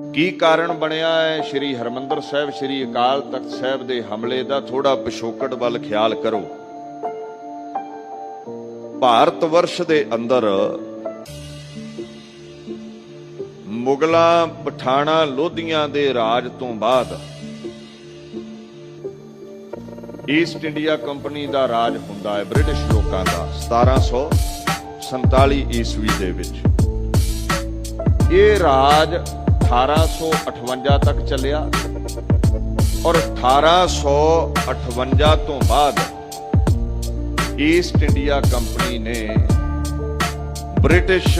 ਕੀ ਕਾਰਨ ਬਣਿਆ ਹੈ? ਸ੍ਰੀ ਹਰਮੰਦਰ ਸਾਹਿਬ, ਸ੍ਰੀ ਅਕਾਲ ਤਖਤ ਸਾਹਿਬ ਦੇ ਹਮਲੇ ਦਾ ਥੋੜਾ ਪਿਛੋਕੜ ਵੱਲ ਖਿਆਲ ਕਰੋ। ਭਾਰਤ ਵਰਸ਼ ਦੇ ਅੰਦਰ ਮੁਗਲਾਂ, ਪਠਾਣਾ, ਲੋਧੀਆਂ ਦੇ ਰਾਜ ਤੋਂ ਬਾਅਦ ਈਸਟ ਇੰਡੀਆ ਕੰਪਨੀ ਦਾ ਰਾਜ ਹੁੰਦਾ ਹੈ ਬ੍ਰਿਟਿਸ਼ ਲੋਕਾਂ ਦਾ 1747 ਈਸਵੀ ਦੇ ਵਿੱਚ। ਇਹ ਰਾਜ 1858 ਤੱਕ ਚੱਲਿਆ ਔਰ 1858 ਤੋਂ ਬਾਅਦ ਈਸਟ ਇੰਡੀਆ ਕੰਪਨੀ ਨੇ ਬ੍ਰਿਟਿਸ਼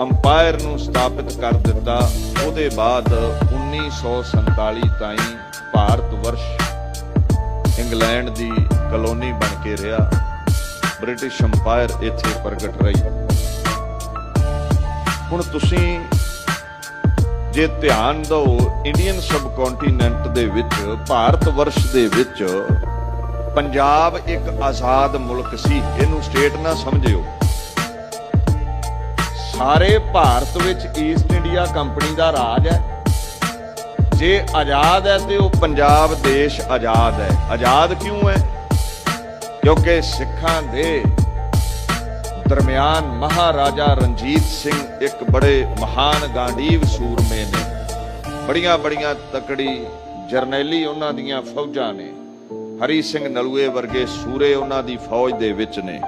ਅੰਪਾਇਰ ਨੂੰ ਸਥਾਪਿਤ ਕਰ ਦਿੱਤਾ। ਉਹਦੇ ਬਾਅਦ 1947 ਤਾਈਂ ਭਾਰਤ ਵਰਸ਼ ਇੰਗਲੈਂਡ ਦੀ ਕਲੋਨੀ ਬਣ ਕੇ ਰਿਹਾ। ਬ੍ਰਿਟਿਸ਼ ਅੰਪਾਇਰ ਇੱਥੇ ਪ੍ਰਗਟ ਰਹੀ। ਹੁਣ ਤੁਸੀਂ ਜੇ ਧਿਆਨ ਦਿਓ ਇੰਡੀਅਨ ਸਬ ਕੰਟੀਨੈਂਟ ਦੇ ਵਿੱਚ, ਭਾਰਤ ਵਰਸ਼ ਦੇ ਵਿੱਚ, ਪੰਜਾਬ ਇੱਕ ਆਜ਼ਾਦ ਮੁਲਕ ਸੀ, ਇਹਨੂੰ ਸਟੇਟ ਨਾ ਸਮਝਿਓ। ਸਾਰੇ ਭਾਰਤ ਵਿੱਚ ਈਸਟ ਇੰਡੀਆ ਕੰਪਨੀ ਦਾ ਰਾਜ ਹੈ। ਜੇ ਆਜ਼ਾਦ ਹੈ ਤੇ ਉਹ ਪੰਜਾਬ ਦੇਸ਼ ਆਜ਼ਾਦ ਹੈ। ਆਜ਼ਾਦ ਕਿਉਂ ਹੈ? ਕਿਉਂਕਿ ਸਿੱਖਾਂ ਦੇ ਦਰਮਿਆਨ ਮਹਾਰਾਜਾ ਰਣਜੀਤ ਸਿੰਘ ਇੱਕ ਬੜੇ ਮਹਾਨ ਗਾਂਧੀਵ ਸੂਰਮੇ ਨੇ। ਬੜੀਆਂ ਬੜੀਆਂ ਤਕੜੀ ਜਰਨੈਲੀ ਉਹਨਾਂ ਦੀਆਂ ਫੌਜਾਂ ਨੇ। ਹਰੀ ਸਿੰਘ ਨਲੂਏ ਵਰਗੇ ਸੂਰੇ ਉਹਨਾਂ ਦੀ ਫੌਜ ਦੇ ਵਿੱਚ ਨੇ।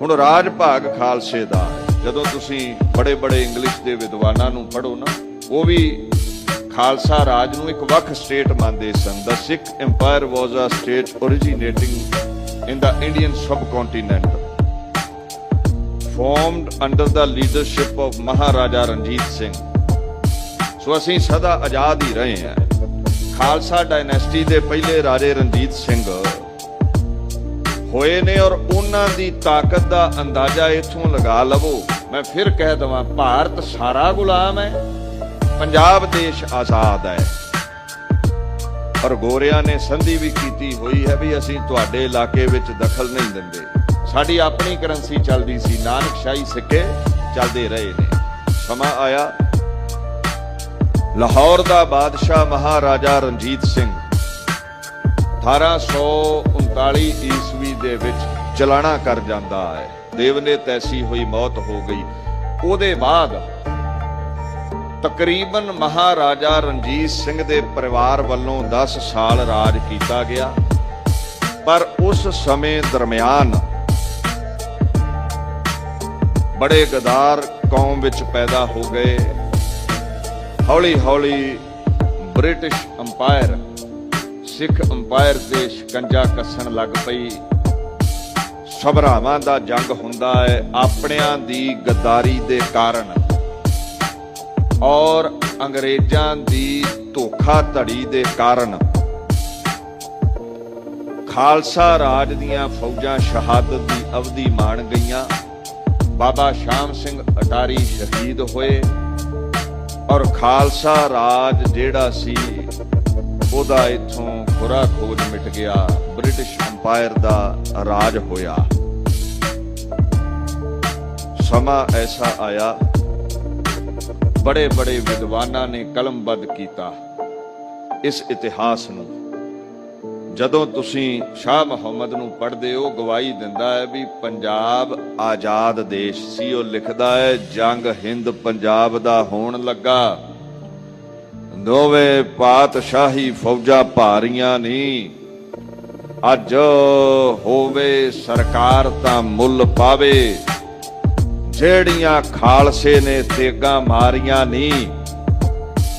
ਹੁਣ ਰਾਜ ਭਾਗ ਖਾਲਸੇ ਦਾ, ਜਦੋਂ ਤੁਸੀਂ ਬੜੇ ਬੜੇ ਇੰਗਲਿਸ਼ ਦੇ ਵਿਦਵਾਨਾਂ ਨੂੰ ਪੜ੍ਹੋ ਨਾ, ਉਹ ਵੀ ਖਾਲਸਾ ਰਾਜ ਨੂੰ ਇੱਕ ਵੱਖ ਸਟੇਟ ਮੰਨਦੇ ਸਨ। The Sikh empire was a state originating in the Indian subcontinent formed under the leadership of Maharaja Ranjit Singh so ਅਸੀਂ ਸਦਾ ਆਜ਼ਾਦ ਹੀ ਰਹੇ ਹਾਂ। ਖਾਲਸਾ ਡਾਇਨੈਸਟੀ ਦੇ ਪਹਿਲੇ ਰਾਜੇ ਰਣਜੀਤ ਸਿੰਘ ਹੋਏ ਨੇ ਔਰ ਉਹਨਾਂ ਦੀ ਤਾਕਤ ਦਾ ਅੰਦਾਜ਼ਾ ਇੱਥੋਂ ਲਗਾ ਲਵੋ। ਮੈਂ ਫਿਰ ਕਹਿ ਦਵਾਂ, ਭਾਰਤ ਸਾਰਾ ਗੁਲਾਮ ਹੈ, ਪੰਜਾਬ ਦੇਸ਼ ਆਜ਼ਾਦ ਹੈ। ਔਰ ਗੋਰਿਆਂ ਨੇ ਸੰਧੀ ਵੀ ਕੀਤੀ ਹੋਈ ਹੈ ਵੀ ਅਸੀਂ ਤੁਹਾਡੇ ਇਲਾਕੇ ਵਿੱਚ ਦਖਲ ਨਹੀਂ ਦਿੰਦੇ। ਸਾਡੀ ਆਪਣੀ ਕਰੰਸੀ ਚੱਲਦੀ ਸੀ। ਨਾਨਕਸ਼ਾਹੀ ਸਿੱਕੇ ਚੱਲਦੇ ਰਹੇ ਨੇ। ਸਮਾਂ ਆਇਆ। ਲਾਹੌਰ ਦਾ ਬਾਦਸ਼ਾਹ ਮਹਾਰਾਜਾ ਰਣਜੀਤ ਸਿੰਘ 1839 ਈਸਵੀ ਦੇ ਵਿੱਚ ਚਲਾਣਾ ਕਰ ਜਾਂਦਾ ਹੈ। ਦੇਵਨੇ ਤੈਸੀ ਹੋਈ ਮੌਤ ਹੋ ਗਈ। ਉਹਦੇ ਬਾਅਦ ਤਕਰੀਬਨ ਮਹਾਰਾਜਾ ਰਣਜੀਤ ਸਿੰਘ ਦੇ ਪਰਿਵਾਰ ਵੱਲੋਂ 10 ਸਾਲ ਰਾਜ ਕੀਤਾ ਗਿਆ। ਪਰ ਉਸ ਸਮੇਂ ਦਰਮਿਆਨ ਬੜੇ ਗਦਾਰ ਕੌਮ ਵਿੱਚ ਪੈਦਾ ਹੋ ਗਏ। ਹੌਲੀ ਹੌਲੀ ਬ੍ਰਿਟਿਸ਼ ਅੰਪਾਇਰ, ਸਿੱਖ ਅੰਪਾਇਰ ਤੇ ਸ਼ਿਕੰਜਾ ਕੱਸਣ ਲੱਗ ਪਈ। ਸਭਰਾਵਾਂ ਦਾ ਜੰਗ ਹੁੰਦਾ ਹੈ ਆਪਣਿਆਂ ਦੀ ਗਦਾਰੀ ਦੇ ਕਾਰਨ। ਔਰ ਅੰਗਰੇਜ਼ਾਂ ਦੀ ਧੋਖਾ ਧੜੀ ਦੇ ਕਾਰਨ। ਖਾਲਸਾ ਰਾਜ ਦੀਆਂ ਫੌਜਾਂ ਸ਼ਹਾਦਤ ਦੀ ਅਵਧੀ ਮਾਣ ਗਈਆਂ। ਬਾਬਾ ਸ਼ਾਮ ਸਿੰਘ ਅਟਾਰੀ ਸ਼ਹੀਦ ਹੋਏ ਔਰ ਖਾਲਸਾ ਰਾਜ ਜਿਹੜਾ ਸੀ ਉਹਦਾ ਇਥੋਂ ਖੁਰਾ ਖੋਜ ਮਿਟ ਗਿਆ, ਬ੍ਰਿਟਿਸ਼ ਅੰਪਾਇਰ ਦਾ ਰਾਜ ਹੋਇਆ। ਸਮਾਂ ਐਸਾ ਆਇਆ ਬੜੇ ਬੜੇ ਵਿਦਵਾਨਾਂ ਨੇ ਕਲਮਬੱਧ ਕੀਤਾ ਇਸ ਇਤਿਹਾਸ ਨੂੰ। ਜਦੋਂ ਤੁਸੀਂ ਸ਼ਾਹ ਮੁਹੰਮਦ ਨੂੰ ਪੜ੍ਹਦੇ ਹੋ, ਗਵਾਹੀ ਦਿੰਦਾ ਹੈ ਵੀ ਪੰਜਾਬ ਆਜ਼ਾਦ ਦੇਸ਼ ਸੀ। ਉਹ ਲਿਖਦਾ ਹੈ, ਜੰਗ ਹਿੰਦ ਪੰਜਾਬ ਦਾ ਹੋਣ ਲੱਗਾ। ਦੋਵੇਂ ਪਾਤਸ਼ਾਹੀ ਫੌਜਾਂ ਭਾਰੀਆਂ ਨਹੀਂ ਅੱਜ ਹੋਵੇ ਸਰਕਾਰ ਤਾਂ ਮੁੱਲ ਪਾਵੇ। ਜਿਹੜੀਆਂ ਖਾਲਸੇ ਨੇ ਤੇਗਾ ਮਾਰੀਆਂ ਨਹੀਂ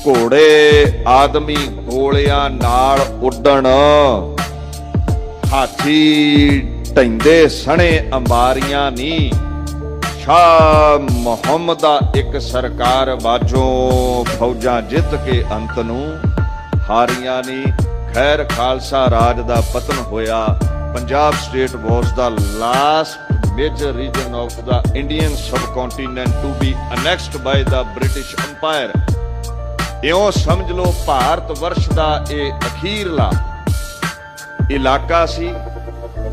ਘੋੜੇ ਆਦਮੀ ਗੋਲਿਆਂ ਨਾਲ ਉੱਡਣ। ਹਾਥੀ ਟੈਂਦੇ ਸਣੇ ਅੰਬਾਰੀਆਂ ਨਹੀਂ ਸ਼ਾਹ ਮੁਹੰਮਦ ਇੱਕ ਸਰਕਾਰ ਬਾਝੋਂ ਫੌਜਾਂ ਜਿੱਤ ਕੇ ਅੰਤ ਨੂੰ। ਹਾਰੀਆਂ ਨੀ, ਖੈਰ ਖਾਲਸਾ ਰਾਜ ਦਾ ਪਤਨ ਹੋਇਆ। Punjab state was the last major region of the Indian subcontinent to be annexed by the British Empire ਇਉਂ ਸਮਝ ਲਓ ਭਾਰਤ ਵਰਸ਼ ਦਾ ਇਹ ਅਖੀਰਲਾ ਇਲਾਕਾ ਸੀ,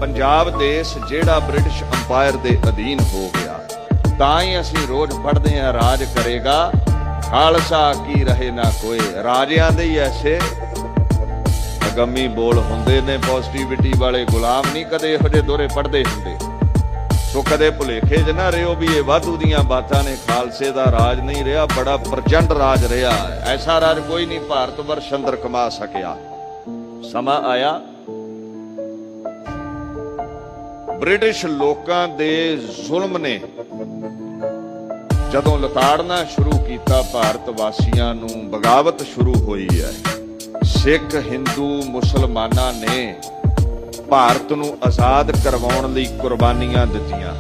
ਪੰਜਾਬ ਦੇਸ਼ ਜਿਹੜਾ ਬ੍ਰਿਟਿਸ਼ ਅੰਪਾਇਰ ਦੇ ਅਧੀਨ ਹੋ ਗਿਆ। ਤਾਂ ਹੀ ਅਸੀਂ ਰੋਜ਼ ਪੜ੍ਹਦੇ ਹਾਂ, ਰਾਜ ਕਰੇਗਾ। ਖਾਲਸਾ ਕੀ ਰਹੇ ਨਾ ਕੋਏ ਰਾਜਿਆਂ ਦੇ ਹੀ ਐਸੇ। ਅਗੰਮੀ ਬੋਲ ਹੁੰਦੇ ਨੇ ਪੋਜ਼ਿਟਿਵਿਟੀ ਵਾਲੇ ਗੁਲਾਮ ਨਹੀਂ ਕਦੇ ਇਹੋ ਜਿਹੇ ਦੋਰੇ ਪੜਦੇ ਹੁੰਦੇ। ਸੋ ਕਦੇ ਭੁਲੇਖੇ 'ਚ ਨਾ ਰਿਓ ਵੀ ਇਹ ਵਾਧੂ ਦੀਆਂ ਬਾਤਾਂ ਨੇ। ਖਾਲਸੇ ਦਾ ਰਾਜ ਨਹੀਂ ਰਿਹਾ, ਬੜਾ ਪ੍ਰਚੰਡ ਰਾਜ ਰਿਹਾ। ਐਸਾ ਰਾਜ ਕੋਈ ਨਹੀਂ ਭਾਰਤ ਵਰਸ਼ ਅੰਦਰ ਕਮਾ ਸਕਿਆ। ਸਮਾਂ ਆਇਆ। ਬ੍ਰਿਟਿਸ਼ ਲੋਕਾਂ ਦੇ ਜ਼ੁਲਮ ਨੇ ਜਦੋਂ ਲਤਾੜਨਾ ਸ਼ੁਰੂ ਕੀਤਾ, ਭਾਰਤ ਵਾਸੀਆਂ ਨੂੰ ਬਗਾਵਤ ਸ਼ੁਰੂ ਹੋਈ ਹੈ। ਸਿੱਖ, ਹਿੰਦੂ, ਮੁਸਲਮਾਨਾਂ ਨੇ ਭਾਰਤ ਨੂੰ ਆਜ਼ਾਦ ਕਰਵਾਉਣ ਲਈ ਕੁਰਬਾਨੀਆਂ ਦਿੱਤੀਆਂ।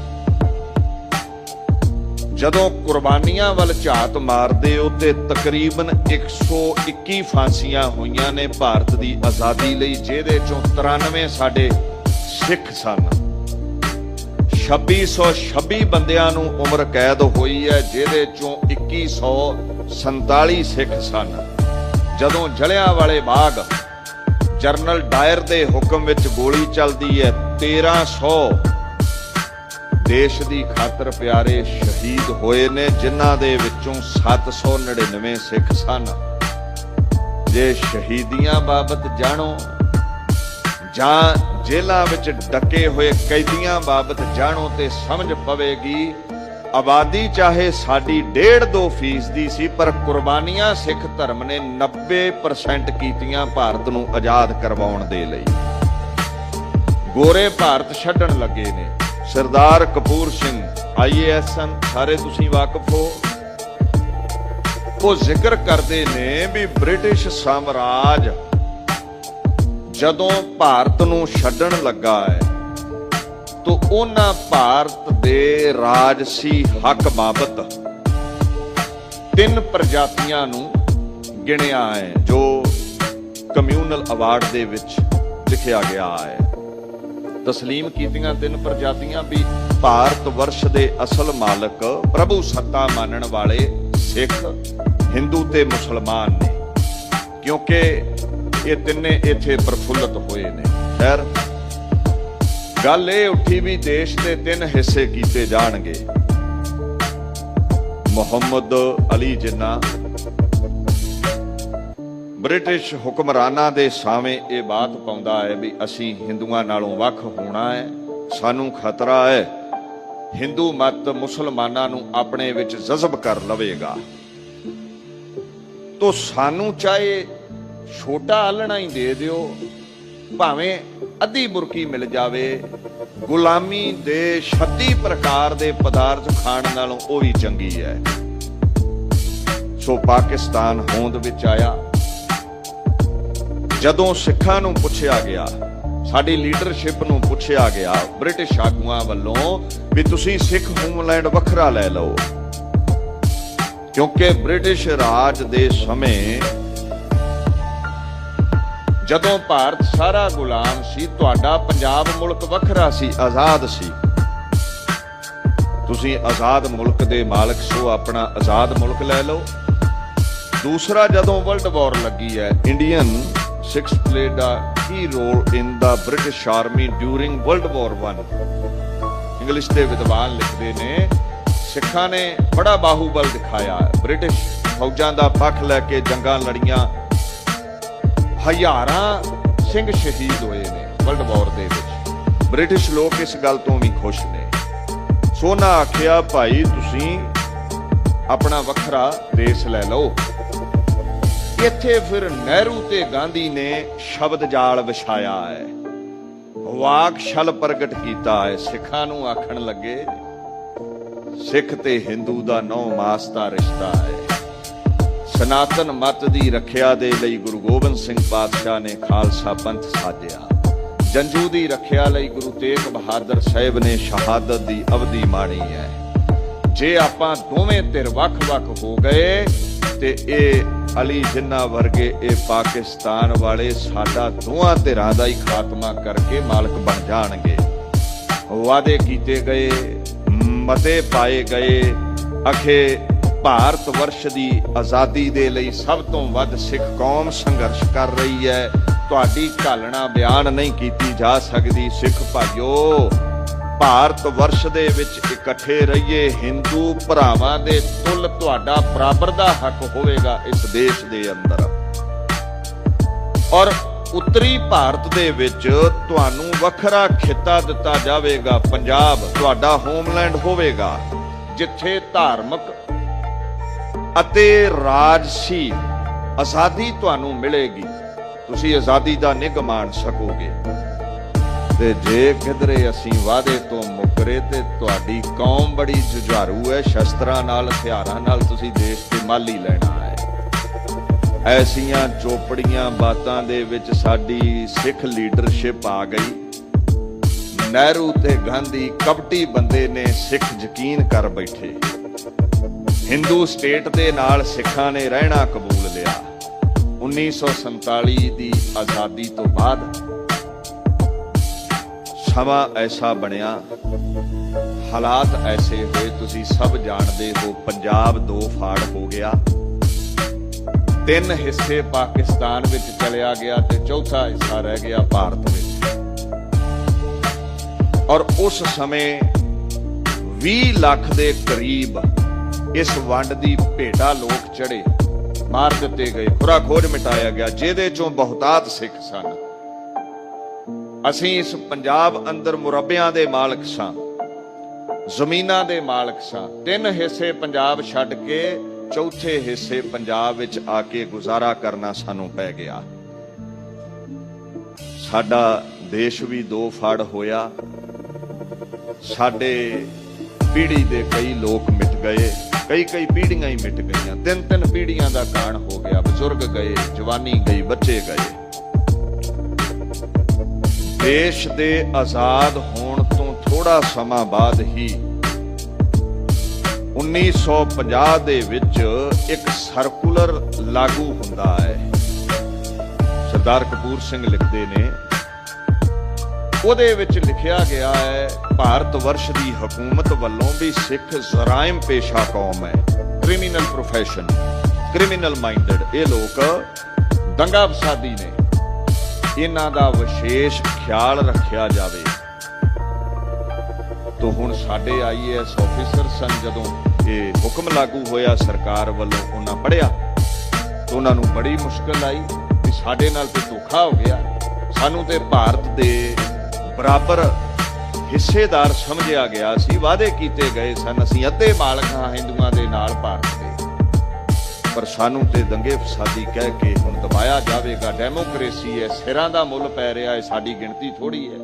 ਜਦੋਂ ਕੁਰਬਾਨੀਆਂ ਵੱਲ ਝਾਤ ਮਾਰਦੇ ਹੋ ਤੇ ਤਕਰੀਬਨ 121 ਫਾਂਸੀਆਂ ਹੋਈਆਂ ਨੇ ਭਾਰਤ ਦੀ ਆਜ਼ਾਦੀ ਲਈ, ਜਿਹਦੇ ਚੋਂ 93 ਸਾਡੇ ਸਿੱਖ ਸਨ। 2626 ਬੰਦਿਆਂ ਨੂੰ ਉਮਰ ਕੈਦ ਹੋਈ ਹੈ, ਜਿਹਦੇ ਚੋਂ 2147 ਸਿੱਖ ਸਨ। ਜਦੋਂ ਜਲਿਆਂ ਵਾਲੇ ਬਾਗ ਜਰਨਲ ਡਾਇਰ ਦੇ ਹੁਕਮ ਵਿੱਚ ਗੋਲੀ ਚੱਲਦੀ ਹੈ। 1300 ਦੇਸ਼ ਦੀ ਖਾਤਰ ਪਿਆਰੇ ਸ਼ਹੀਦ ਹੋਏ ਨੇ, ਜਿਨ੍ਹਾਂ ਦੇ ਵਿੱਚੋਂ 799 ਸਿੱਖ ਸਨ। ਜੇ ਸ਼ਹੀਦੀਆਂ ਬਾਬਤ ਜਾਣੋ, ਜਾਂ ਜੇਲ੍ਹਾਂ ਵਿੱਚ ਡੱਕੇ ਹੋਏ ਕੈਦੀਆਂ ਬਾਬਤ ਜਾਣੋ, ਤੇ ਸਮਝ ਪਵੇਗੀ ਆਬਾਦੀ ਚਾਹੇ ਸਾਡੀ 1.5-2 ਫੀਸਦੀ ਸੀ, ਪਰ ਕੁਰਬਾਨੀਆਂ ਸਿੱਖ ਧਰਮ ਨੇ 90% ਕੀਤੀਆਂ ਭਾਰਤ ਨੂੰ ਆਜ਼ਾਦ ਕਰਵਾਉਣ ਦੇ ਲਈ। ਗੋਰੇ ਭਾਰਤ ਛੱਡਣ ਲੱਗੇ ਨੇ। ਸਰਦਾਰ ਕਪੂਰ ਸਿੰਘ ਆਈਏਐਸ ਹਨ ਸਾਰੇ ਤੁਸੀਂ ਵਾਕਿਫ ਹੋ। ਉਹ ਜ਼ਿਕਰ ਕਰਦੇ ਨੇ ਵੀ ਬ੍ਰਿਟਿਸ਼ ਸਾਮਰਾਜ ਜਦੋਂ ਭਾਰਤ ਨੂੰ ਛੱਡਣ ਲੱਗਾ ਹੈ ਤੋ ਉਹਨਾਂ ਭਾਰਤ ਦੇ ਰਾਜਸੀ ਹੱਕ ਬਾਬਤ ਤਿੰਨ ਪ੍ਰਜਾਤੀਆਂ ਨੂੰ ਗਿਣਿਆ ਹੈ, ਜੋ ਕਮਿਊਨਲ ਅਵਾਰਡ ਦੇ ਵਿੱਚ ਲਿਖਿਆ ਗਿਆ ਹੈ। ਤਸਲੀਮ ਕੀਤੀਆਂ ਤਿੰਨ ਪ੍ਰਜਾਤੀਆਂ ਵੀ ਭਾਰਤ ਵਰਸ਼ ਦੇ ਅਸਲ ਮਾਲਕ, ਪ੍ਰਭੂ ਸੱਤਾ ਮੰਨਣ ਵਾਲੇ ਸਿੱਖ, ਹਿੰਦੂ ਤੇ ਮੁਸਲਮਾਨ ਨੇ। ਕਿਉਂਕਿ ਇਹ ਤਿੰਨੇ ਇੱਥੇ ਪ੍ਰਫੁੱਲਤ ਹੋਏ ਨੇ। ਖੈਰ ਗੱਲ ਇਹ ਉੱਠੀ ਵੀ ਦੇਸ਼ ਦੇ ਤਿੰਨ ਹਿੱਸੇ ਕੀਤੇ ਜਾਣਗੇ। ਮੁਹੰਮਦ ਅਲੀ ਜਿੰਨਾ। ਬ੍ਰਿਟਿਸ਼ ਹੁਕਮਰਾਨਾਂ ਦੇ ਸਾਹਮਣੇ ਇਹ ਬਾਤ ਪਾਉਂਦਾ ਹੈ ਵੀ ਅਸੀਂ ਹਿੰਦੂਆਂ ਨਾਲੋਂ ਵੱਖ ਹੋਣਾ ਹੈ, ਸਾਨੂੰ ਖਤਰਾ ਹੈ। ਹਿੰਦੂ ਮਤ ਮੁਸਲਮਾਨਾਂ ਨੂੰ ਆਪਣੇ ਵਿੱਚ ਜਜ਼ਬ ਕਰ ਲਵੇਗਾ। ਤੋ ਸਾਨੂੰ ਚਾਹੇ ਛੋਟਾ ਆਲਣਾ ਹੀ ਦੇ ਦਿਓ, ਭਾਵੇਂ ਅੱਧੀ ਬੁਰਕੀ ਮਿਲ ਜਾਵੇ। ਗੁਲਾਮੀ ਦੇ 36 ਪ੍ਰਕਾਰ ਦੇ ਪਦਾਰਥ ਖਾਣ ਨਾਲੋਂ ਉਹ ਵੀ ਚੰਗੀ ਹੈ। ਸੋ ਪਾਕਿਸਤਾਨ ਹੋਂਦ ਵਿੱਚ ਆਇਆ। ਜਦੋਂ ਸਿੱਖਾਂ ਨੂੰ ਪੁੱਛਿਆ ਗਿਆ, ਸਾਡੀ ਲੀਡਰਸ਼ਿਪ ਨੂੰ ਪੁੱਛਿਆ ਗਿਆ, ਬ੍ਰਿਟਿਸ਼ ਆਗੂਆਂ ਵੱਲੋਂ ਵੀ ਤੁਸੀਂ ਸਿੱਖ ਹੋਮਲੈਂਡ ਵੱਖਰਾ ਲੈ ਲਓ। ਕਿਉਂਕਿ ਬ੍ਰਿਟਿਸ਼ ਰਾਜ ਦੇ ਸਮੇਂ ਜਦੋਂ ਭਾਰਤ ਸਾਰਾ ਗੁਲਾਮ ਸੀ, ਤੁਹਾਡਾ ਪੰਜਾਬ ਮੁਲਕ ਵੱਖਰਾ ਸੀ, ਆਜ਼ਾਦ ਸੀ। ਤੁਸੀਂ ਆਜ਼ਾਦ ਮੁਲਕ ਦੇ ਮਾਲਕ ਸੋ, ਆਪਣਾ ਆਜ਼ਾਦ ਮੁਲਕ ਲੈ ਲਓ। ਦੂਸਰਾ, ਜਦੋਂ ਵਰਲਡ ਵਾਰ ਲੱਗੀ ਹੈ, Indian Sikhs played the key role in the British army during World War 1 English ਦੇ ਵਿਦਵਾਨ ਲਿਖਦੇ ਨੇ, ਸਿੱਖਾਂ ਨੇ ਬੜਾ ਬਾਹੂਬਲ ਦਿਖਾਇਆ। ਬ੍ਰਿਟਿਸ਼ ਫੌਜਾਂ ਦਾ ਪੱਖ ਲੈ ਕੇ ਜੰਗਾਂ ਲੜੀਆਂ ਹਜ਼ਾਰਾਂ ਸਿੰਘ ਸ਼ਹੀਦ ਹੋਏ ਨੇ ਵਰਲਡ ਵਾਰ ਦੇ ਵਿੱਚ। ਬ੍ਰਿਟਿਸ਼ ਲੋਕ ਇਸ ਗੱਲ ਤੋਂ ਵੀ ਖੁਸ਼ ਨੇ। ਸੋਨਾ ਆਖਿਆ, ਭਾਈ, ਤੁਸੀਂ ਆਪਣਾ ਵੱਖਰਾ ਦੇਸ਼ ਲੈ ਲਓ। ਇੱਥੇ ਫਿਰ ਨਹਿਰੂ ਤੇ ਗਾਂਧੀ ਨੇ ਸ਼ਬਦ ਜਾਲ ਵਿਛਾਇਆ ਹੈ। ਵਾਕ ਛਲ ਪ੍ਰਗਟ ਕੀਤਾ ਹੈ। ਸਿੱਖਾਂ ਨੂੰ ਆਖਣ ਲੱਗੇ, ਸਿੱਖ ਤੇ ਹਿੰਦੂ ਦਾ ਨੌ ਮਾਸ ਦਾ ਰਿਸ਼ਤਾ ਹੈ। ਸਨਾਤਨ ਮਤ ਦੀ ਰੱਖਿਆ ਦੇ ਲਈ ਗੁਰੂ ਗੋਬਿੰਦ ਸਿੰਘ ਪਾਤਸ਼ਾਹ ਨੇ ਖਾਲਸਾ ਪੰਥ ਸਾਜਿਆ। ਜੰਜੂ ਦੀ ਰੱਖਿਆ ਲਈ ਗੁਰੂ ਤੇਗ ਬਹਾਦਰ ਸਾਹਿਬ ਨੇ ਸ਼ਹਾਦਤ ਦੀ ਅਵਧੀ ਮਾਣੀ ਹੈ। ਜੇ ਆਪਾਂ ਦੋਵੇਂ ਧਿਰ ਵੱਖ-ਵੱਖ ਹੋ ਗਏ, ਤੇ ਇਹ ਅਲੀ ਜਿੰਨਾ ਵਰਗੇ ਇਹ ਪਾਕਿਸਤਾਨ ਵਾਲੇ ਸਾਡਾ ਦੋਹਾਂ ਧਿਰਾਂ ਦਾ ਹੀ ਖਾਤਮਾ ਕਰਕੇ ਮਾਲਕ ਬਣ ਜਾਣਗੇ। ਵਾਅਦੇ ਕੀਤੇ ਗਏ, ਮਤੇ ਪਾਏ ਗਏ, ਅਖੇ ਭਾਰਤ ਵਰਸ਼ ਦੀ ਆਜ਼ਾਦੀ ਦੇ ਲਈ ਸਭ ਤੋਂ ਵੱਧ ਸਿੱਖ ਕੌਮ ਸੰਘਰਸ਼ ਕਰ ਰਹੀ ਹੈ। ਤੁਹਾਡੀ ਘਾਲਣਾ ਬਿਆਨ ਨਹੀਂ ਕੀਤੀ ਜਾ ਸਕਦੀ ਸਿੱਖ ਭਾਈਓ। ਭਾਰਤ ਵਰਸ਼ ਦੇ ਵਿੱਚ ਇਕੱਠੇ ਰਹੀਏ। ਹਿੰਦੂ ਭਰਾਵਾਂ ਦੇ ਤੁਲ ਤੁਹਾਡਾ ਬਰਾਬਰ ਦਾ ਹੱਕ ਹੋਵੇਗਾ ਇਸ ਦੇਸ਼ ਦੇ ਅੰਦਰ। ਔਰ ਉੱਤਰੀ ਭਾਰਤ ਦੇ ਵਿੱਚ ਤੁਹਾਨੂੰ ਵੱਖਰਾ ਖਿੱਤਾ ਦਿੱਤਾ ਜਾਵੇਗਾ। ਪੰਜਾਬ ਤੁਹਾਡਾ ਹੋਮਲੈਂਡ ਹੋਵੇਗਾ, ਜਿੱਥੇ ਧਾਰਮਿਕ ਅਤੇ ਰਾਜਸੀ ਆਜ਼ਾਦੀ ਤੁਹਾਨੂੰ ਮਿਲੇਗੀ। ਤੁਸੀਂ ਆਜ਼ਾਦੀ ਦਾ ਨਿੱਘ ਮਾਣ ਸਕੋਗੇ। ਤੇ ਜੇ ਕਿਧਰੇ ਅਸੀਂ ਵਾਅਦੇ ਤੋਂ ਮੁਕਰੇ, ਤੇ ਤੁਹਾਡੀ ਕੌਮ ਬੜੀ ਜੁਝਾਰੂ ਹੈ। ਸ਼ਸਤਰਾਂ ਨਾਲ, ਹਥਿਆਰਾਂ ਨਾਲ ਤੁਸੀਂ ਦੇਸ਼ ਤੇ ਮਾਲੀ ਲੈਣਾ ਹੈ। ਐਸੀਆਂ ਚੋਪੜੀਆਂ ਬਾਤਾਂ ਦੇ ਵਿੱਚ ਸਾਡੀ ਸਿੱਖ ਲੀਡਰਸ਼ਿਪ ਆ ਗਈ। ਨਹਿਰੂ ਤੇ ਗਾਂਧੀ ਕਪਟੀ ਬੰਦੇ ਨੇ ਸਿੱਖ ਯਕੀਨ ਕਰ ਬੈਠੇ। ਹਿੰਦੂ ਸਟੇਟ ਦੇ ਨਾਲ ਸਿੱਖਾਂ ਨੇ ਰਹਿਣਾ ਕਬੂਲ ਲਿਆ। 1947 ਦੀ ਆਜ਼ਾਦੀ ਤੋਂ ਬਾਅਦ ਸਮਾਂ ਐਸਾ ਬਣਿਆ, ਹਾਲਾਤ ਐਸੇ ਹੋਏ, ਤੁਸੀਂ ਸਭ ਜਾਣਦੇ ਹੋ, ਪੰਜਾਬ ਦੋ ਫਾੜ ਹੋ ਗਿਆ। ਤਿੰਨ ਹਿੱਸੇ ਪਾਕਿਸਤਾਨ ਵਿੱਚ ਚਲਿਆ ਗਿਆ ਤੇ ਚੌਥਾ ਹਿੱਸਾ ਰਹਿ ਗਿਆ ਭਾਰਤ ਵਿੱਚ। ਔਰ ਉਸ ਸਮੇਂ 20 ਲੱਖ ਦੇ ਕਰੀਬ ਇਸ ਵੰਡ ਦੀ ਭੇਟਾ ਲੋਕ ਚੜੇ। ਮਾਰ ਦਿੱਤੇ ਗਏ, ਖੁਰਾ ਖੋਜ ਮਿਟਾਇਆ ਗਿਆ, ਜਿਹਦੇ ਚੋਂ ਬਹੁਤਾਤ ਸਿੱਖ ਸਨ। ਅਸੀਂ ਇਸ ਪੰਜਾਬ ਅੰਦਰ ਮੁਰੱਬਿਆਂ ਦੇ ਮਾਲਕ ਸਾਂ, ਜ਼ਮੀਨਾਂ ਦੇ ਮਾਲਕ ਸਾਂ। ਤਿੰਨ ਹਿੱਸੇ ਪੰਜਾਬ ਛੱਡ ਕੇ, ਚੌਥੇ ਹਿੱਸੇ ਪੰਜਾਬ ਵਿੱਚ ਆ ਕੇ ਗੁਜ਼ਾਰਾ ਕਰਨਾ ਸਾਨੂੰ ਪੈ ਗਿਆ। ਸਾਡਾ ਦੇਸ਼ ਵੀ ਦੋ ਫੜ ਹੋਇਆ। ਸਾਡੇ ਪੀੜ੍ਹੀ ਦੇ ਕਈ ਲੋਕ ਮਿਟ ਗਏ। ਕਈ ਕਈ ਪੀੜ੍ਹੀਆਂ ਹੀ ਮਿਟ ਗਈਆਂ। ਤਿੰਨ ਤਿੰਨ ਪੀੜ੍ਹੀਆਂ ਦਾ ਕਾਣ ਹੋ ਗਿਆ। ਬਜ਼ੁਰਗ ਗਏ, ਜਵਾਨੀ ਗਈ, ਬੱਚੇ ਗਏ। ਦੇਸ਼ ਦੇ ਆਜ਼ਾਦ ਹੋਣ ਤੋਂ ਥੋੜਾ ਸਮਾਂ ਬਾਅਦ ਹੀ 1950 ਦੇ ਵਿੱਚ ਇੱਕ ਸਰਕੂਲਰ ਲਾਗੂ ਹੁੰਦਾ ਹੈ। ਸਰਦਾਰ ਕਪੂਰ ਸਿੰਘ ਲਿਖਦੇ ਨੇ ਉਹਦੇ ਵਿੱਚ ਲਿਖਿਆ ਗਿਆ ਹੈ, ਭਾਰਤ ਵਰਸ਼ ਦੀ ਹਕੂਮਤ ਵੱਲੋਂ ਵੀ ਸਿੱਖ ਜ਼ਰਾਇਮ ਪੇਸ਼ਾ ਕੌਮ ਹੈ। ਕ੍ਰਿਮੀਨਲ ਪ੍ਰੋਫੈਸ਼ਨ ਕ੍ਰਿਮੀਨਲ ਮਾਈਂਡਡ ਇਹ ਲੋਕ ਦੰਗਾ ਫਸਾਦੀ ਨੇ। ਇਹਨਾਂ ਦਾ ਵਿਸ਼ੇਸ਼ ਖਿਆਲ ਰੱਖਿਆ ਜਾਵੇ। ਤੋਂ ਹੁਣ ਸਾਡੇ ਆਈਏਐਸ ਆਫੀਸਰ ਸਨ, ਜਦੋਂ ਇਹ ਹੁਕਮ ਲਾਗੂ ਹੋਇਆ ਸਰਕਾਰ ਵੱਲੋਂ ਉਹਨਾਂ ਪੜਿਆ ਤਾਂ ਉਹਨਾਂ ਨੂੰ ਬੜੀ ਮੁਸ਼ਕਲ ਆਈ ਕਿ ਸਾਡੇ ਨਾਲ ਤੇ ਧੋਖਾ ਹੋ ਗਿਆ। ਸਾਨੂੰ ਤੇ ਭਾਰਤ ਦੇ ਬਰਾਬਰ ਹਿੱਸੇਦਾਰ ਸਮਝਿਆ ਗਿਆ ਸੀ, ਵਾਅਦੇ ਕੀਤੇ ਗਏ ਸਨ। ਅਸੀਂ ਅੱਧੇ ਮਾਲਕ ਹਾਂ ਹਿੰਦੂਆਂ ਦੇ ਨਾਲ ਭਾਰਤ ਦੇ। ਪਰ ਸਾਨੂੰ ਤੇ ਦੰਗੇ ਫਸਾਦੀ ਕਹਿ ਕੇ ਹੁਣ ਦਬਾਇਆ ਜਾਵੇਗਾ। ਡੈਮੋਕ੍ਰੇਸੀ ਹੈ, ਸਿਰਾਂ ਦਾ ਮੁੱਲ ਪੈ ਰਿਹਾ ਹੈ, ਸਾਡੀ ਗਿਣਤੀ ਥੋੜੀ ਹੈ।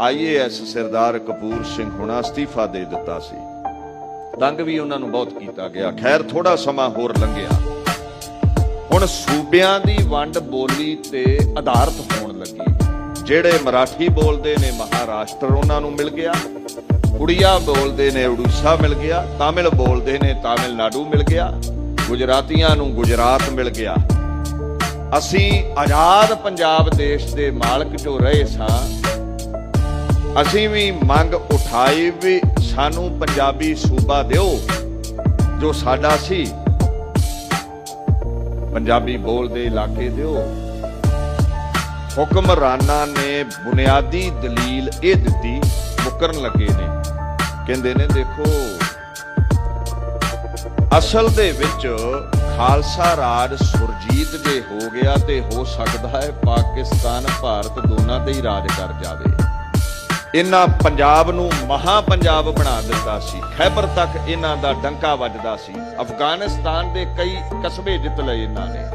ਆਈਏਐਸ ਸਰਦਾਰ ਕਪੂਰ ਸਿੰਘ ਹੁਣਾ ਅਸਤੀਫਾ ਦੇ ਦਿੱਤਾ ਸੀ। ਤੰਗ ਵੀ ਉਹਨਾਂ ਨੂੰ ਬਹੁਤ ਕੀਤਾ ਗਿਆ। ਖੈਰ ਥੋੜਾ ਸਮਾਂ ਹੋਰ ਲੰਘਿਆ। ਹੁਣ ਸੂਬਿਆਂ ਦੀ ਵੰਡ ਬੋਲੀ ਤੇ ਆਧਾਰਿਤ ਹੋਣ ਲੱਗੀ। ਜਿਹੜੇ ਮਰਾਠੀ ਬੋਲਦੇ ਨੇ ਮਹਾਰਾਸ਼ਟਰ, ਉਹਨਾਂ ਨੂੰ ਮਿਲ ਗਿਆ। ਉੜੀਆ ਬੋਲਦੇ ਨੇ ਉੜੀਸਾ ਮਿਲ ਗਿਆ, ਤਾਮਿਲ ਬੋਲਦੇ ਨੇ ਤਾਮਿਲਨਾਡੂ ਮਿਲ ਗਿਆ, ਗੁਜਰਾਤੀਆਂ ਨੂੰ ਗੁਜਰਾਤ ਮਿਲ ਗਿਆ। ਅਸੀਂ ਆਜ਼ਾਦ ਪੰਜਾਬ ਦੇਸ਼ ਦੇ ਮਾਲਕ ਜੋ ਰਹੇ ਸਾਂ, ਅਸੀਂ ਵੀ ਮੰਗ ਉਠਾਈ ਵੀ ਸਾਨੂੰ ਪੰਜਾਬੀ ਸੂਬਾ ਦਿਓ, ਜੋ ਸਾਡਾ ਸੀ। ਪੰਜਾਬੀ ਬੋਲਦੇ ਇਲਾਕੇ ਦਿਓ। ਹੁਕਮਰਾਨਾਂ ਨੇ ਬੁਨਿਆਦੀ ਦਲੀਲ ਇਹ ਦਿੱਤੀ, ਮੁਕਰਨ ਲੱਗੇ ਨੇ। ਕਹਿੰਦੇ ਨੇ, ਦੇਖੋ, ਅਸਲ ਦੇ ਵਿੱਚ ਖਾਲਸਾ ਰਾਜ ਸੁਰਜੀਤ ਜੇ ਹੋ ਗਿਆ ਤੇ ਹੋ ਸਕਦਾ ਹੈ ਪਾਕਿਸਤਾਨ, ਭਾਰਤ ਦੋਨਾਂ ਤੇ ਹੀ ਰਾਜ ਕਰ ਜਾਵੇ। ਇਹਨਾਂ ਪੰਜਾਬ ਨੂੰ ਮਹਾ ਪੰਜਾਬ ਬਣਾ ਦਿੱਤਾ ਸੀ। ਖੈਬਰ ਤੱਕ ਇਹਨਾਂ ਦਾ ਡੰਕਾ ਵੱਜਦਾ ਸੀ। ਅਫਗਾਨਿਸਤਾਨ ਦੇ ਕਈ ਕਸਬੇ ਜਿੱਤ ਲਏ ਇਹਨਾਂ ਨੇ।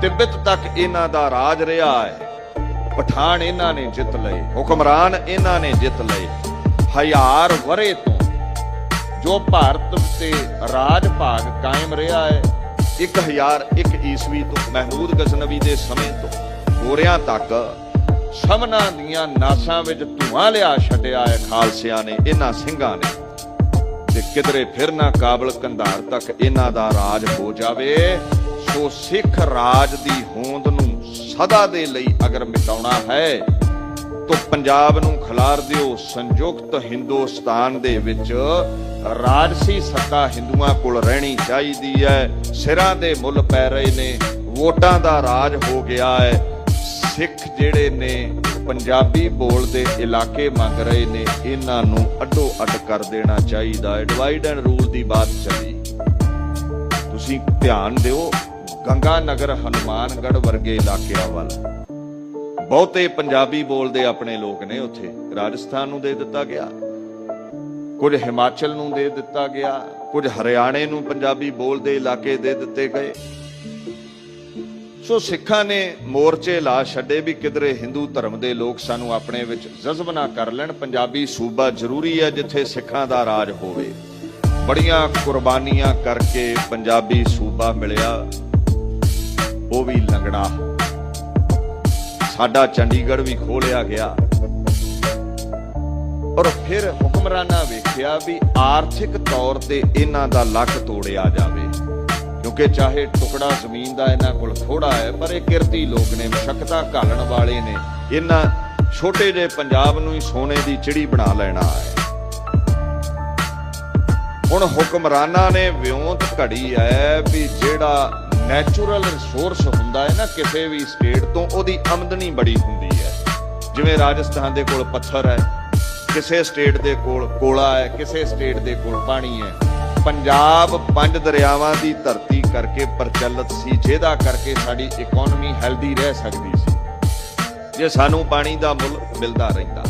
ਤਿੱਬਤ ਤੱਕ ਇਹਨਾਂ ਦਾ ਰਾਜ ਰਿਹਾ ਹੈ। ਪਠਾਨ ਇਹਨਾਂ ਨੇ ਜਿੱਤ ਲਏ, ਹੁਕਮਰਾਨ ਇਹਨਾਂ ਨੇ ਜਿੱਤ ਲਏ। ਹਜ਼ਾਰ ਵਰੇ ਤੋਂ ਜੋ ਭਾਰਤ ਤੇ ਰਾਜ ਭਾਗ ਕਾਇਮ ਰਿਹਾ ਹੈ 1001 ਈਸਵੀ ਤੋਂ, ਮਹਿਮੂਦ ਗਜ਼ਨਵੀ ਦੇ ਸਮੇਂ ਤੋਂ, ਗੋਰਿਆਂ ਤੱਕ ਸਮਨਾ ਦੀਆਂ ਨਾਸਾਂ ਵਿੱਚ ਧੂਆਂ ਲਿਆ ਛੱਡਿਆ ਹੈ ਖਾਲਸਿਆਂ ਨੇ, ਇਹਨਾਂ ਸਿੰਘਾਂ ਨੇ। ਤੇ ਕਿਧਰੇ ਫਿਰ ਨਾ ਕਾਬਲ ਕੰਧਾਰ ਤੱਕ ਇਹਨਾਂ ਦਾ ਰਾਜ ਹੋ ਜਾਵੇ, ਸੋ ਸਿੱਖ ਰਾਜ ਦੀ ਹੋਂਦ ਨੂੰ ਸਦਾ ਦੇ ਲਈ ਅਗਰ ਮਿਟਾਉਣਾ ਹੈ, ਤਾਂ ਪੰਜਾਬ ਨੂੰ ਖਿਲਾਰ ਦਿਓ। ਸੰਯੁਕਤ ਹਿੰਦੁਸਤਾਨ ਦੇ ਵਿੱਚ ਰਾਜਸੀ ਸੱਤਾ ਹਿੰਦੂਆਂ ਕੋਲ ਰਹਿਣੀ ਚਾਹੀਦੀ ਹੈ। ਸਿਰਾਂ ਦੇ ਮੁੱਲ ਪੈ ਰਹੇ ਨੇ, ਵੋਟਾਂ ਦਾ ਰਾਜ ਹੋ ਗਿਆ ਹੈ। ਸਿੱਖ ਜਿਹੜੇ ਨੇ, ਪੰਜਾਬੀ ਬੋਲਦੇ ਇਲਾਕੇ ਮੰਗ ਰਹੇ ਨੇ, ਇਹਨਾਂ ਨੂੰ ਅੱਡੋ ਅੱਡ ਕਰ ਦੇਣਾ ਚਾਹੀਦਾ ਹੈ। ਡਿਵਾਈਡ ਐਂਡ ਰੂਲ ਦੀ ਬਾਤ ਚੱਲੀ। ਤੁਸੀਂ ਧਿਆਨ ਦਿਓ ਗੰਗਾ ਨਗਰ ਹਨੂਮਾਨਗੜ੍ਹ ਵਰਗੇ ਇਲਾਕਿਆਂ ਵੱਲ। ਬਹੁਤੇ ਪੰਜਾਬੀ ਬੋਲਦੇ ਆਪਣੇ ਲੋਕ ਨੇ ਉੱਥੇ। ਰਾਜਸਥਾਨ ਨੂੰ ਦੇ ਦਿੱਤਾ ਗਿਆ। ਕੁਝ ਹਿਮਾਚਲ ਨੂੰ ਦੇ ਦਿੱਤਾ ਗਿਆ। ਕੁਝ ਹਰਿਆਣੇ ਨੂੰ ਪੰਜਾਬੀ ਬੋਲਦੇ ਇਲਾਕੇ ਦੇ ਦਿੱਤੇ ਗਏ। ਸੋ ਸਿੱਖਾਂ ਨੇ ਮੋਰਚੇ ਲਾ ਛੱਡੇ ਵੀ ਕਿਧਰੇ ਹਿੰਦੂ ਧਰਮ ਦੇ ਲੋਕ ਸਾਨੂੰ ਆਪਣੇ ਵਿੱਚ ਜਜ਼ਬ ਨਾ ਕਰ ਲੈਣ। ਪੰਜਾਬੀ ਸੂਬਾ ਜ਼ਰੂਰੀ ਹੈ ਜਿੱਥੇ ਸਿੱਖਾਂ ਦਾ ਰਾਜ ਹੋਵੇ। ਬੜੀਆਂ ਕੁਰਬਾਨੀਆਂ ਕਰਕੇ ਪੰਜਾਬੀ ਸੂਬਾ ਮਿਲਿਆ। ਉਹ ਵੀ ਲੰਗੜਾ। ਸਾਡਾ ਚੰਡੀਗੜ੍ਹ ਵੀ ਖੋਲਿਆ ਗਿਆ। ਔਰ ਫਿਰ ਹੁਕਮਰਾਨਾਂ ਵੇਖਿਆ ਵੀ ਆਰਥਿਕ ਤੌਰ ਤੇ ਇਹਨਾਂ ਦਾ ਲੱਕ ਤੋੜਿਆ ਜਾਵੇ। ਕਿਉਂਕਿ ਚਾਹੇ ਟੁਕੜਾ ਜ਼ਮੀਨ ਦਾ ਇਹਨਾਂ ਕੋਲ ਥੋੜਾ ਹੈ, ਪਰ ਇਹ ਕਿਰਤੀ ਲੋਕ ਨੇ, ਮਸ਼ਕਤਾ ਘਾਲਣ ਵਾਲੇ ਨੇ। ਇਹਨਾਂ ਛੋਟੇ ਜਿਹੇ ਪੰਜਾਬ ਨੂੰ ਹੀ ਸੋਨੇ ਦੀ ਚਿੜੀ ਬਣਾ ਲੈਣਾ ਹੈ। ਹੁਣ ਹੁਕਮਰਾਨਾਂ ਨੇ ਵਿਉਂਤ ਘੜੀ ਹੈ ਵੀ ਜਿਹੜਾ ਨੈਚੁਰਲ ਰਿਸੋਰਸ ਹੁੰਦਾ ਹੈ ਨਾ, ਕਿਸੇ ਵੀ ਸਟੇਟ ਤੋਂ, ਉਹਦੀ ਆਮਦਨੀ ਬੜੀ ਹੁੰਦੀ ਹੈ। ਜਿਵੇਂ ਰਾਜਸਥਾਨ ਦੇ ਕੋਲ ਪੱਥਰ ਹੈ, ਕਿਸੇ ਸਟੇਟ ਦੇ ਕੋਲ ਕੋਲਾ ਹੈ, ਕਿਸੇ ਸਟੇਟ ਦੇ ਕੋਲ ਪਾਣੀ ਹੈ। ਪੰਜਾਬ ਪੰਜ ਦਰਿਆਵਾਂ ਦੀ ਧਰਤੀ ਕਰਕੇ ਪ੍ਰਚਲਿਤ ਸੀ, ਜਿਹਦਾ ਕਰਕੇ ਸਾਡੀ ਇਕਨੋਮੀ ਹੈਲਦੀ ਰਹਿ ਸਕਦੀ ਸੀ। ਜੇ ਸਾਨੂੰ ਪਾਣੀ ਦਾ ਮੁੱਲ ਮਿਲਦਾ ਰਹਿੰਦਾ